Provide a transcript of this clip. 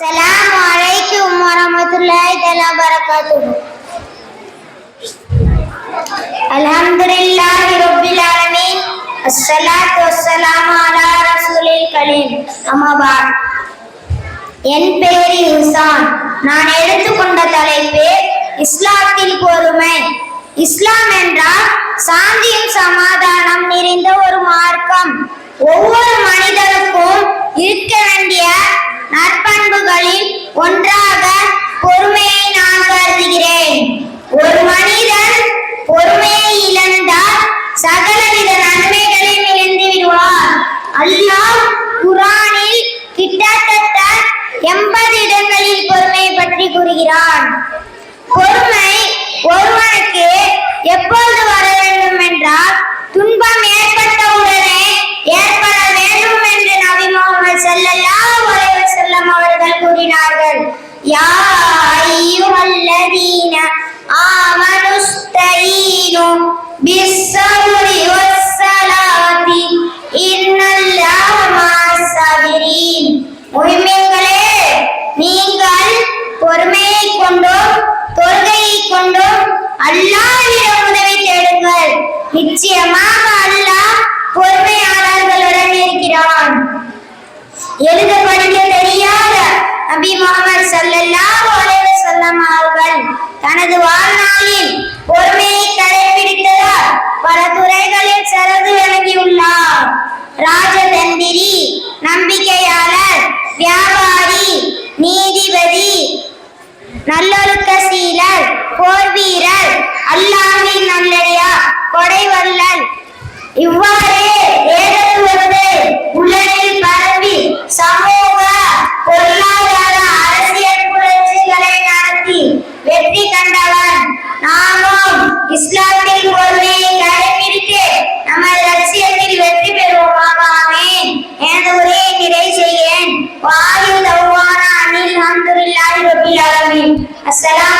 السلام عليكم ورحمة الله تعالى وبركاته الحمد لله رب العالمين الصلاة والسلام على رسول الكريم أما بعد என் பெயர் இன்சான் நான் எடுத்துக்கொண்ட தலைப்பு இஸ்லாத்தில் பொறுமை இஸ்லாம் என்றால் சாந்தியும் சமாதானம் நிறைந்த ஒரு மார்க்கம் ஒவ்வொரு மனிதனுக்கும் இருக்க வேண்டிய நற்பண்புகளில் ஒன்றாக பொறுமையை நான் கருதுகிறேன். ஒரு மனிதன் பொறுமையை இழந்தால் சகலவித நன்மைகளையும் இழந்து விடுவார் அல்லாஹ் குரானில் கிட்டத்தட்ட எண்பது இடங்களில் பொறுமை பற்றி கூறுகிறான். பொறுமை ஒருவனுக்கு எப்பொழுது வர வேண்டும் என்றால் துன்பம் ஏற்பட்டவுடனே ஏற்பட வேண்டும் என்று நபி முகமது ஸல்லல்லாஹு அலைஹி வஸல்லம் அவர்கள் கூறினார்கள். யா அய்யுஹல்லதீன ஆமனுஸ்தஈனு பிஸ்ஸப்ரி வஸ்ஸலாத்தி இன்னல்லாஹ மஅஸ்-ஸாபிரீன் முஹிம்களே நீங்கள் பொறுமையை கொண்டும் தொழுகையை கொண்டும் அல்லாஹ்விடம் உதவி தேடுங்கள் நிச்சயமாக அல்லாஹ் பொறுமையாளர்களுடன் இருக்கிறான் எழுத நபி அலைஹி வஸல்லம் அவர்கள் தனது வாழ்நாளில் பொறுமையை கடைபிடித்ததால் பல துறைகளில் சிறந்து விளங்கியுள்ளார். ராஜதந்திரி நம்பிக்கையாளர் வியாபாரி நீதிபதி நல்லொழுக்க சீலர் போர் வீரர் அல்லாவின் நல்லடியா கொடை வல்லல் இவ்வாறு இஸ்லாத்தில் பொறுமையை கடைபிடித்து நமது லட்சியத்தில் வெற்றி பெறுவோமாக ஆமீன். எனது உரையை நிறைவு செய்கிறேன். வாயு தௌவானா அனில் அல்ஹம்துலில்லாஹி ரப்பில் ஆலமீன். அஸ்ஸலாமு